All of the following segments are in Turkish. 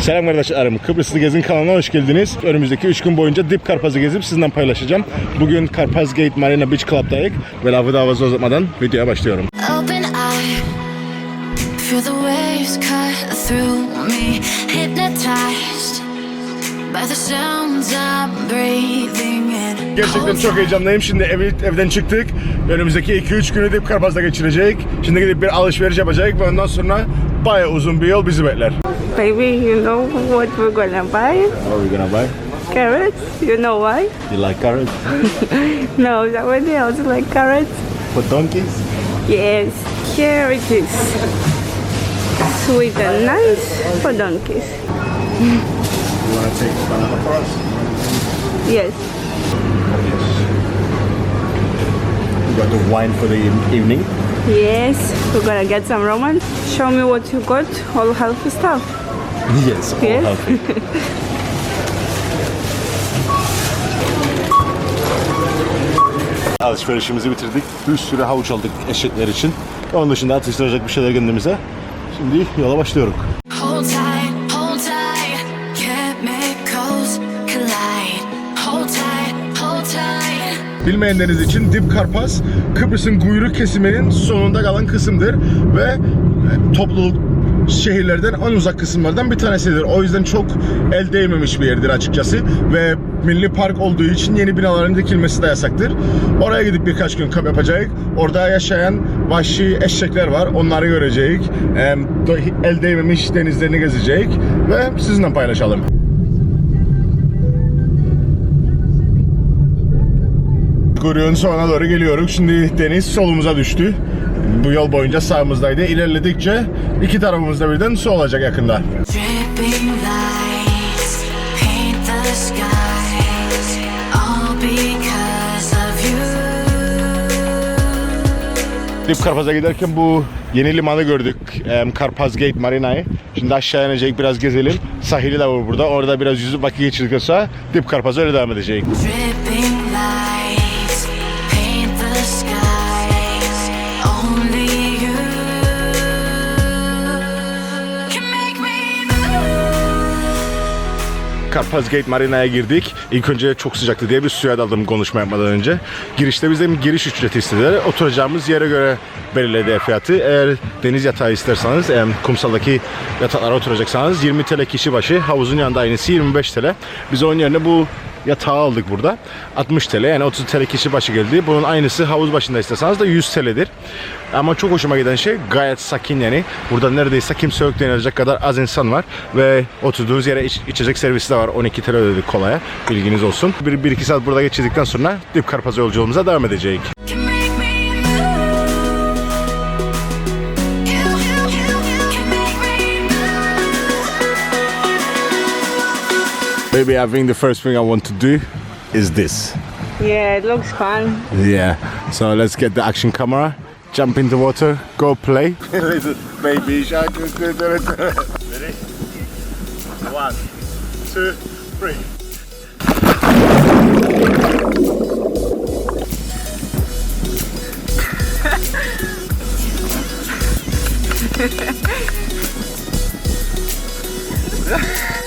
Selam kardeşlerim. Kıbrıslı Gezin kanalına hoş geldiniz. Önümüzdeki 3 gün boyunca Dip Karpaz'ı gezip sizinle paylaşacağım. Bugün Karpaz Gate Marina Beach Club'dayız. Ve lafı daha fazla uzatmadan videoya başlıyorum. Open eye, feel the waves cut through me. Hypnotized by the sounds I'm breathing in. Gerçekten çok heyecanlıyım. Şimdi ev, evden çıktık. Önümüzdeki 2-3 günü Dip Karpaz'da geçirecek. Şimdi gidip bir alışveriş yapacak ve ondan sonra bayağı uzun bir yol bizi bekler. Baby, you know what we're gonna buy? What are we gonna buy? Carrots. You know why? You like carrots? No, somebody else like carrots. For donkeys? Yes, carrots. Sweet and nice for donkeys. You wanna take banana for us? Yes. We got the wine for the evening. Yes, we're gonna get some romance. Show me what you got, all healthy stuff. Yes, all Yes. healthy. Alışverişimizi bitirdik. Bir sürü havuç aldık eşekler için. Onun dışında atıştıracak bir şeyler kendimize. Şimdi yola başlıyoruz. Bilmeyenleriniz için Dip Karpaz Kıbrıs'ın kuyruk kesiminin sonunda kalan kısımdır ve e, topluluk şehirlerden en uzak kısımlardan bir tanesidir. O yüzden çok el değmemiş bir yerdir açıkçası ve milli park olduğu için yeni binaların dikilmesi de yasaktır. Oraya gidip birkaç gün kamp yapacağız. Orada yaşayan vahşi eşekler var. Onları göreceğiz. El değmemiş denizlerini gezeceğiz ve sizinle paylaşalım. Kuyruğun sonuna doğru geliyoruz. Şimdi deniz solumuza düştü. Bu yol boyunca sağımızdaydı. İlerledikçe iki tarafımızda birden su olacak yakında. Dip Karpaz'a giderken bu yeni limanı gördük. Karpaz Gate Marina'yı. Şimdi aşağı inecek biraz gezelim. Sahili de var burada. Orada biraz yüzüp vakit geçirdikten sonra Dip Karpaz'a öyle devam edecek. Dripping lights Karpaz Gate Marina'ya girdik. İlk önce çok sıcaktı diye bir suya daldım konuşma yapmadan önce. Girişte bizden giriş ücreti istediler. Oturacağımız yere göre belirledi fiyatı. Eğer deniz yatağı isterseniz, em, kumsaldaki yataklara oturacaksanız 20 TL kişi başı. Havuzun yanında aynısı 25 TL. Biz onun yerine bu yatağı aldık burada. 60 TL yani 30 TL kişi başı geldi. Bunun aynısı havuz başında isterseniz de 100 TL'dir. Ama çok hoşuma giden şey gayet sakin yani. Burada neredeyse kimse yok denilecek kadar az insan var. Ve oturduğunuz yere iç- içecek servisi de var. 12 TL ödedik kolaya. Bilginiz olsun. 1-2 saat burada geçirdikten sonra Dip Karpaz yolculuğumuza devam edecek. Move. Baby, I think the first thing I want to do is this. Yeah, it looks fun. Yeah. So let's get the action camera. Jump in the water, go play. Baby shark. Ready? One, two, three.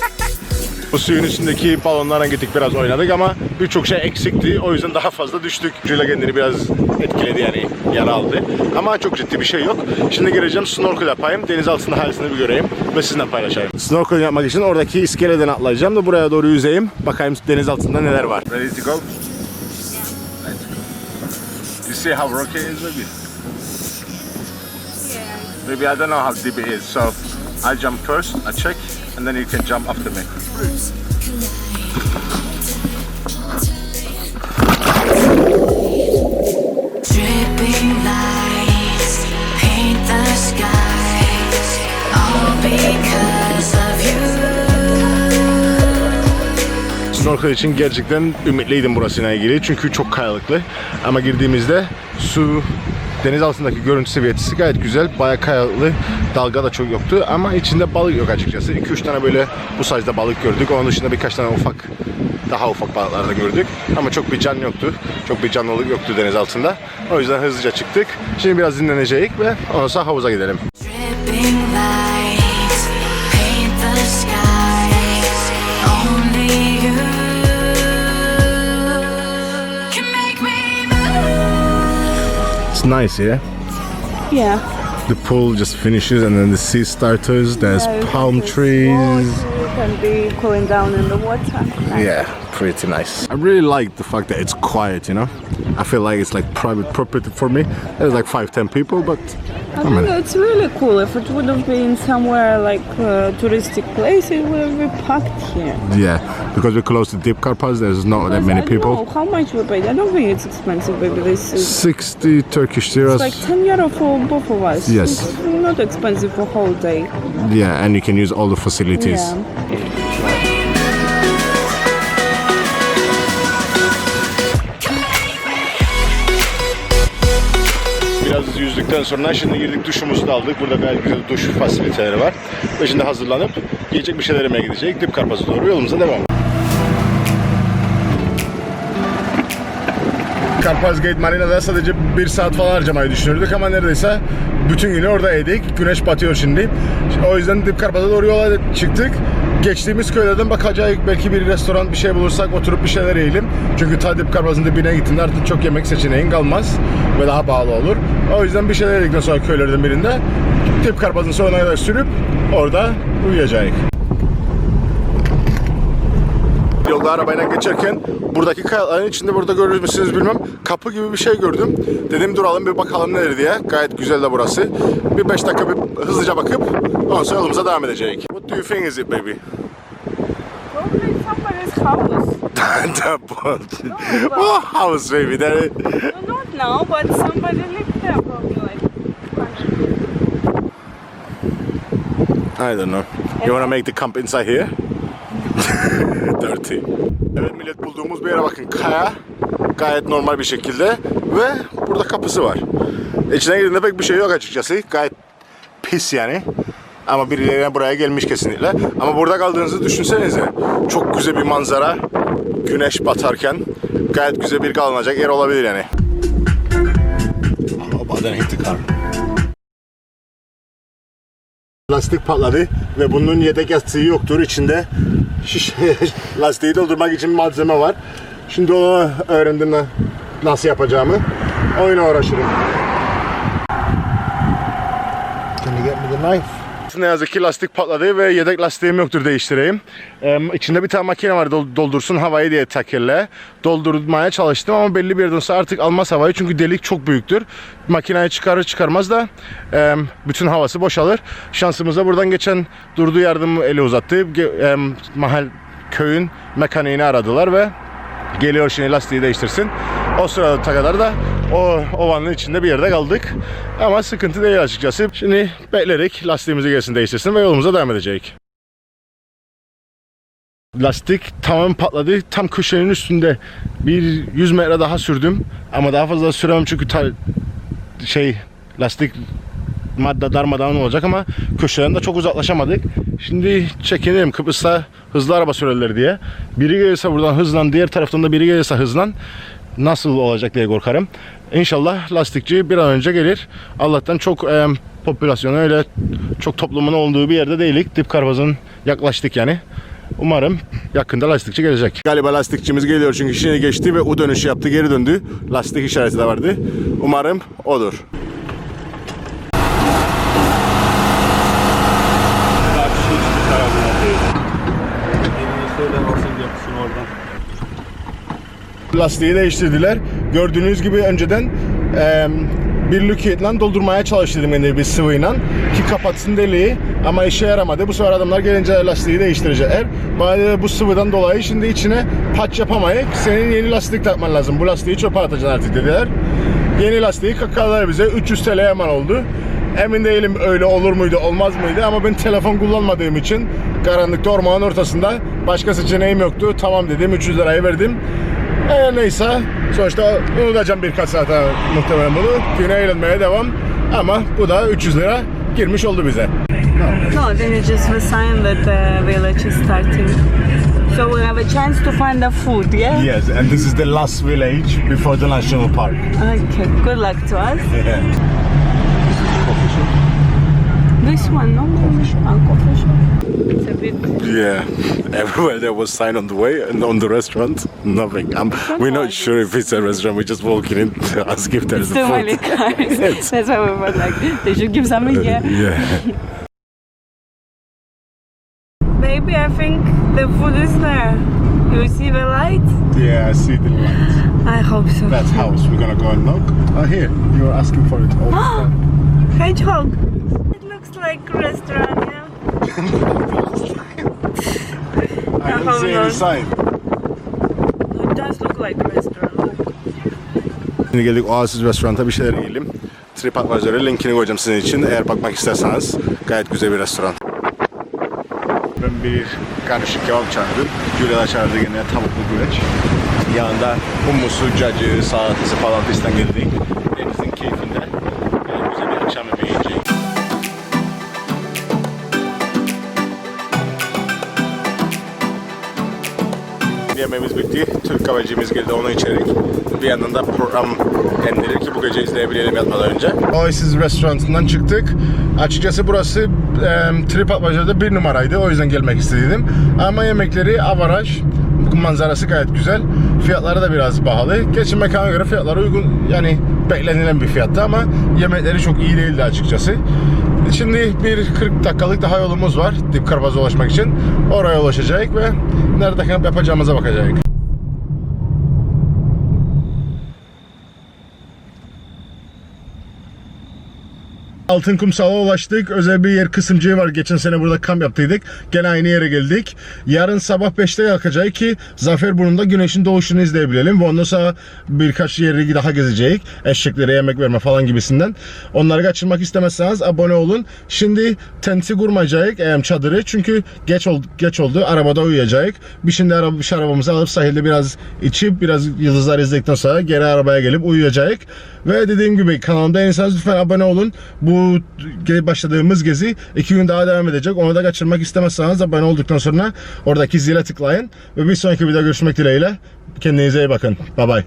Bu suyun içindeki balonlara gittik biraz oynadık ama birçok şey eksikti. O yüzden daha fazla düştük. Ucuyla kendini biraz etkiledi yani yara aldı. Ama çok ciddi bir şey yok. Şimdi gireceğim snorkel yapayım. Deniz altında halisini bir göreyim ve sizinle paylaşayım. Snorkel yapmak için oradaki iskeleden atlayacağım da buraya doğru yüzeyim. Bakayım deniz altında neler var. Ready to go? You see how rocky it is maybe? Maybe I don't know how deep it is. So I jump first, I check, and then you can jump after me. Dripping lights paint the skies. All because of you. Snorkel için gerçekten ümitliydim burasıyla ilgili çünkü çok kayalıklı. Ama girdiğimizde su deniz altındaki görüntü seviyesi gayet güzel. Baya kayalıklı. Dalga da çok yoktu ama içinde balık yok açıkçası. 2-3 tane böyle bu sayıda balık gördük. Onun dışında birkaç tane ufak daha ufak balıklar da gördük. Ama çok bir can yoktu. Çok bir canlılık yoktu deniz altında. O yüzden hızlıca çıktık. Şimdi biraz dinleneceğiz ve ondan sonra havuza gidelim. Dripping nice, yeah? Yeah. The pool just finishes and then the sea starters, there's Yeah, palm trees. You can be cooling down in the water. Nice. Yeah, pretty nice. I really like the fact that it's quiet, you know? I feel like it's like private property for me. There's like five, ten people, but I think it's really cool. If it would have been somewhere like a touristic place, it would have been packed here. yeah, because we're close to Deep Karpaz, there's not that many I don't know people. how much we paid. I don't think it's expensive. Maybe this is 60 Turkish liras. it's like 10 euro for both of us. Yes. It's not expensive for whole day. Yeah, and you can use all the facilities. Yeah. Yüzdükten sonra şimdi girdik duşumuzu da aldık. Burada gayet güzel duş fasiliteleri var. Ve şimdi hazırlanıp yiyecek bir şeyler yemeye gidecek. Dip Karpaz'a doğru yolumuza devam. Karpaz Gate Marina'da sadece bir saat falan harcamayı düşünürdük ama neredeyse bütün günü oradaydık. Güneş batıyor şimdi. O yüzden Dip Karpaz'a doğru yola çıktık. Geçtiğimiz köylerden bakacağız belki bir restoran bir şey bulursak oturup bir şeyler yiyelim. Çünkü ta Dip Karpaz'ın dibine gittiğinde artık çok yemek seçeneğin kalmaz ve daha pahalı olur. O yüzden bir şeyler yedikten sonra köylerden birinde Dip Karpaz'ın sonuna kadar sürüp orada uyuyacağız. Yolda arabayla geçerken buradaki kayaların içinde burada görür müsünüz bilmem kapı gibi bir şey gördüm. Dedim duralım bir bakalım nedir diye. Gayet güzel de burası. Bir 5 dakika bir hızlıca bakıp ondan sonra yolumuza devam edeceğiz. What do you think is it baby? Probably somebody's house. oh, house baby. There, No, not now, but somebody lived there probably like. I don't know. You wanna make the camp inside here? Dirty. Evet millet bulduğumuz bir yere bakın. Kaya. Gayet normal bir şekilde. Ve burada kapısı var. İçine girdiğinde pek bir şey yok açıkçası. Gayet pis yani. Ama birileri buraya gelmiş kesinlikle. Ama burada kaldığınızı düşünsenize. Çok güzel bir manzara. Güneş batarken gayet güzel bir kalınacak yer olabilir yani. Hit the car. Lastik patladı ve bunun yedek lastiği yoktur. İçinde şiş, lastiği doldurmak için malzeme var. Şimdi onu öğrendim na- nasıl yapacağımı. Oyuna uğraşırım. Can you get me the knife? Ne yazık ki lastik patladı ve yedek lastiğim yoktur değiştireyim. Ee, içinde bir tane makine var dol- doldursun havayı diye tekerle. Doldurmaya çalıştım ama belli bir yerden sonra artık almaz havayı çünkü delik çok büyüktür. Makineyi çıkarır çıkarmaz da e, bütün havası boşalır. Şansımıza buradan geçen durduğu yardım eli uzattı. E, mahal köyün mekaniğini aradılar ve geliyor şimdi lastiği değiştirsin. O sırada kadar da o ovanın içinde bir yerde kaldık. Ama sıkıntı değil açıkçası. Şimdi beklerik lastiğimizi gelsin değiştirsin ve yolumuza devam edecek. Lastik tamam patladı. Tam köşenin üstünde bir 100 metre daha sürdüm. Ama daha fazla süremem çünkü ta- şey lastik madde darmadağın olacak ama köşeden de çok uzaklaşamadık. Şimdi çekinirim Kıbrıs'ta hızlı araba sürerler diye. Biri gelirse buradan hızlan, diğer taraftan da biri gelirse hızlan. Nasıl olacak diye korkarım. İnşallah lastikçi bir an önce gelir. Allah'tan çok e, popülasyonu öyle çok toplumun olduğu bir yerde değilik. Dip Karpaz'ın yaklaştık yani. Umarım yakında lastikçi gelecek. Galiba lastikçimiz geliyor çünkü şimdi geçti ve U dönüşü yaptı geri döndü. Lastik işareti de vardı. Umarım odur. Lastiği değiştirdiler. Gördüğünüz gibi önceden e, bir lükiyetle doldurmaya çalıştım yine bir sıvıyla ki kapatsın deliği ama işe yaramadı. Bu sefer adamlar gelince lastiği değiştirecekler. Dedi, bu sıvıdan dolayı şimdi içine patch yapamayız. Senin yeni lastik takman lazım. Bu lastiği çöpe atacaksın artık dediler. Yeni lastiği kakalar bize 300 TL hemen oldu. Emin değilim öyle olur muydu olmaz mıydı ama ben telefon kullanmadığım için karanlıkta ormanın ortasında başka seçeneğim yoktu. Tamam dedim 300 lirayı verdim. E, neyse sonuçta unutacağım birkaç saate muhtemelen bunu. Güne eğlenmeye devam. Ama bu da 300 lira girmiş oldu bize. No, then it's just the sign that the village is starting. So we have a chance to find the food, yeah? Yes, and this is the last village before the national park. Okay, good luck to us. This one, no? Coffee shop. It's a bit. Yeah, everywhere there was sign on the way and on the restaurant, nothing. Um, we're not sure if it's a restaurant. We're just walking in to ask if there's a Too food. many cars. That's why we were like, they should give something here. Yeah. Baby, I think the food is there. You see the light? Yeah, I see the lights. I hope so. That house. We're gonna go and knock. Oh, here. You were asking for it all the time. Hedgehog. Looks like restaurant, yeah. I Oh, see any sign. It does look like restaurant. Look. Şimdi geldik Oasis Restorant'a bir şeyler yiyelim. TripAdvisor'a linkini koyacağım sizin için eğer bakmak isterseniz. Gayet güzel bir restoran. Ben bir karışık kebap çağırdım. Julia da çağırdı yine tavuklu güveç. Yanında hummusu, cacığı, salatası falan fistan geldik. Yemeğimiz bitti. Türk kahvecimiz geldi onu içerik. Bir yandan da program kendileri ki bu gece izleyebilelim yatmadan önce. Oasis restoranından çıktık. Açıkçası burası e, TripAdvisor'da bir numaraydı. O yüzden gelmek istedim. Ama yemekleri avaraj. Manzarası gayet güzel. Fiyatları da biraz pahalı. Geçen mekana göre fiyatları uygun. Yani beklenilen bir fiyattı ama yemekleri çok iyi değildi açıkçası. Şimdi bir 40 dakikalık daha yolumuz var Dip Karpaz'a ulaşmak için. Oraya ulaşacağız ve nerede kamp yapacağımıza bakacağız. Altın Kumsal'a ulaştık. Özel bir yer kısımcığı var. Geçen sene burada kamp yaptıydık. Gene aynı yere geldik. Yarın sabah 5'te kalkacağız ki Zaferburnu'nda güneşin doğuşunu izleyebilelim. Ve ondan sonra birkaç yeri daha gezeceğiz. Eşeklere yemek verme falan gibisinden. Onları kaçırmak istemezseniz abone olun. Şimdi tenti kurmayacağız em, çadırı. Çünkü geç oldu, geç oldu. Arabada uyuyacağız. Bir şimdi araba, bir arabamızı alıp sahilde biraz içip biraz yıldızlar izledikten sonra geri arabaya gelip uyuyacağız. Ve dediğim gibi kanalımda değilseniz lütfen abone olun. Bu ge- başladığımız gezi iki gün daha devam edecek. Onu da kaçırmak istemezseniz abone olduktan sonra oradaki zile tıklayın. Ve bir sonraki videoda görüşmek dileğiyle. Kendinize iyi bakın. Bye bye.